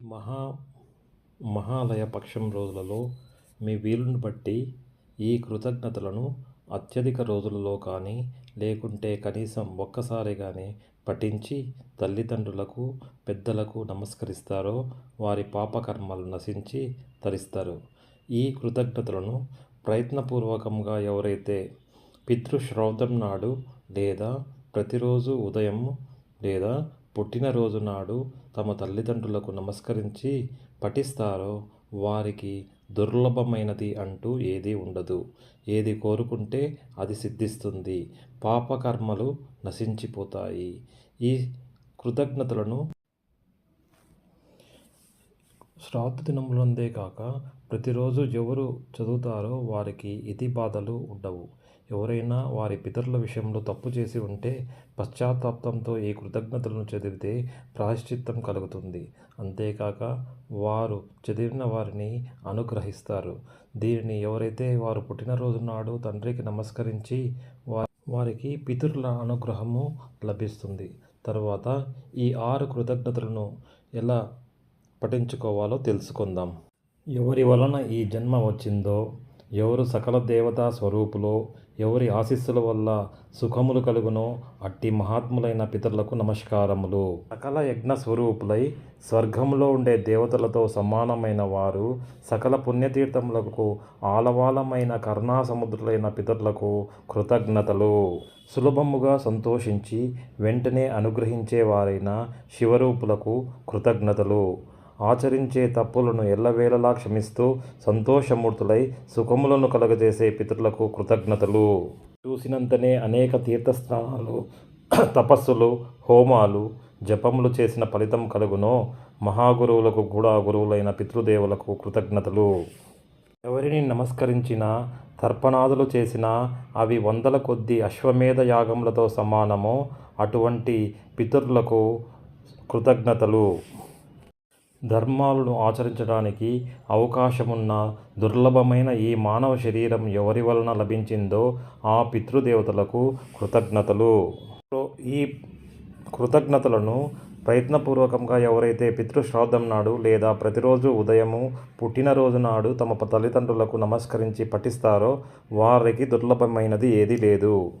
మహా మహాలయ పక్షం రోజులలో మీ వీలుని బట్టి ఈ కృతజ్ఞతలను అత్యధిక రోజులలో కానీ లేకుంటే కనీసం ఒక్కసారి కానీ పఠించి తల్లిదండ్రులకు పెద్దలకు నమస్కరిస్తారో వారి పాపకర్మలు నశించి తరిస్తారు. ఈ కృతజ్ఞతలను ప్రయత్నపూర్వకంగా ఎవరైతే పితృశ్రౌతం నాడు లేదా ప్రతిరోజు ఉదయం లేదా పుట్టినరోజు నాడు తమ తల్లిదండ్రులకు నమస్కరించి పఠిస్తారో వారికి దుర్లభమైనది అంటూ ఏదీ ఉండదు. ఏది కోరుకుంటే అది సిద్ధిస్తుంది. పాపకర్మలు నశించిపోతాయి. ఈ కృతజ్ఞతలను శ్రాద్ధ దినములందే కాక ప్రతిరోజు ఎవరు చదువుతారో వారికి ఇతి బాధలు ఉండవు. ఎవరైనా వారి పితరుల విషయంలో తప్పు చేసి ఉంటే పశ్చాత్తాపంతో ఈ కృతజ్ఞతలను చదివితే ప్రాయశ్చిత్తం కలుగుతుంది. అంతేకాక వారు చదివిన వారిని అనుగ్రహిస్తారు. దీనిని ఎవరైతే వారు పుట్టినరోజు నాడు తండ్రికి నమస్కరించి వారికి పితరుల అనుగ్రహము లభిస్తుంది. తర్వాత ఈ ఆరు కృతజ్ఞతలను ఎలా పఠించుకోవాలో తెలుసుకుందాం. ఎవరి వలన ఈ జన్మ వచ్చిందో ఎవరు సకల దేవతా స్వరూపులో ఎవరి ఆశీస్సుల వల్ల సుఖములు కలుగునో అట్టి మహాత్ములైన పితరులకు నమస్కారములు. సకల యజ్ఞ స్వరూపులై స్వర్గంలో ఉండే దేవతలతో సమానమైన వారు సకల పుణ్యతీర్థములకు ఆలవాలమైన కరుణాసముద్రులైన పితరులకు కృతజ్ఞతలు. సులభముగా సంతోషించి వెంటనే అనుగ్రహించేవారైన శివరూపులకు కృతజ్ఞతలు. ఆచరించే తప్పులను ఎల్లవేళలా క్షమిస్తూ సంతోషమూర్తులై సుఖములను కలగజేసే పితరులకు కృతజ్ఞతలు. చూసినంతనే అనేక తీర్థస్నానాలు తపస్సులు హోమాలు జపములు చేసిన ఫలితం కలుగునో మహాగురువులకు కూడా గురువులైన పితృదేవులకు కృతజ్ఞతలు. ఎవరిని నమస్కరించినా తర్పణాదులు చేసినా అవి వందల కొద్ది అశ్వమేధ యాగములతో సమానమో అటువంటి పితరులకు కృతజ్ఞతలు. ధర్మాలను ఆచరించడానికి అవకాశమున్న దుర్లభమైన ఈ మానవ శరీరం ఎవరి వలన లభించిందో ఆ పితృదేవతలకు కృతజ్ఞతలు. ఈ కృతజ్ఞతలను ప్రయత్నపూర్వకంగా ఎవరైతే పితృశ్రాద్ధం నాడు లేదా ప్రతిరోజు ఉదయము పుట్టినరోజు నాడు తమ తల్లిదండ్రులకు నమస్కరించి పఠిస్తారో వారికి దుర్లభమైనది ఏదీ లేదు.